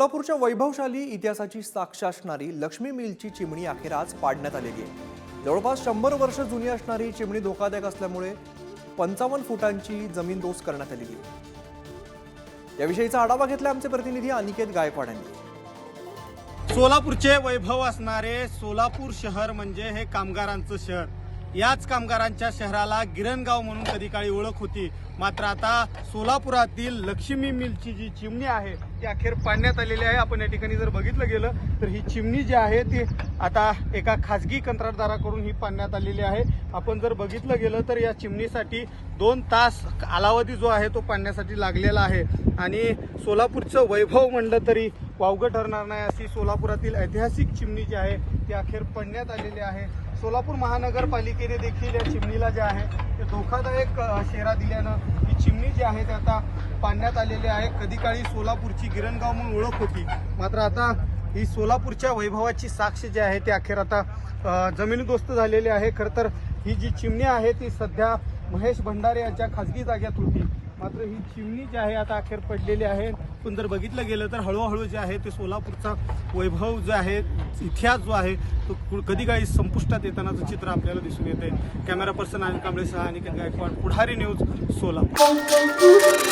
सोलापूरच्या वैभवशाली इतिहासाची साक्ष असणारी लक्ष्मी मिलची चिमणी अखेर आज पाडण्यात आलेली आहे. जवळपास शंभर वर्ष जुनी असणारी चिमणी धोकादायक असल्यामुळे पंचावन्न फुटांची जमीन दोस करण्यात आलेली आहे. याविषयीचा आढावा घेतला आमचे प्रतिनिधी अनिकेत गायकवाड यांनी. सोलापूरचे वैभव असणारे सोलापूर शहर म्हणजे हे कामगारांचं शहर. याच कामगारांच्या शहराला गिरणगाव म्हणून कधी काळी ओळख होती. मात्र आता सोलापुरातील लक्ष्मी मिलची जी चिमणी आहे ती अखेर पाडण्यात आलेली आहे. आपण या ठिकाणी जर बघितलं गेलं तर ही चिमणी जी आहे ती आता एका खाजगी कंत्राटदाराकडून ही पाडण्यात आलेली आहे. आपण जर बघितलं गेलं तर या चिमणीसाठी दोन तास कालावधी जो आहे तो पाडण्यासाठी लागलेला आहे. आणि सोलापूरचं वैभव म्हणलं तरी वावगं ठरणार नाही अशी सोलापुरातील ऐतिहासिक चिमणी जी आहे ती अखेर पडण्यात आलेली आहे. सोलापूर महानगरपालिकेने देखील या चिमणीला जे आहे ते धोकादायक शेरा दिल्यानं ही चिमणी जी आहे ती आता पाडण्यात आलेली आहे. कधी काळी सोलापूरची गिरणगाव म्हणून ओळख होती. मात्र आता ही सोलापूरच्या वैभवाची साक्ष जी आहे ती अखेर आता जमीनदोस्त जमिनीदोस्त झालेली आहे. खरं तर ही जी चिमणी आहे ती सध्या महेश भंडारे यांच्या खाजगी जाग्यात होती. मात्र ही चिमणी जी आहे आता अखेर पडलेली आहे. पण जर बघितलं गेलं तर हळूहळू जे आहे ते सोलापूरचा वैभव जो आहे इतिहास जो आहे तो कु- कधी काही संपुष्टात येतानाचं चित्र आपल्याला दिसून येते कॅमेरा पर्सन अनिल कांबळे सहा आणि गायकवाड पुढारी न्यूज सोलापूर.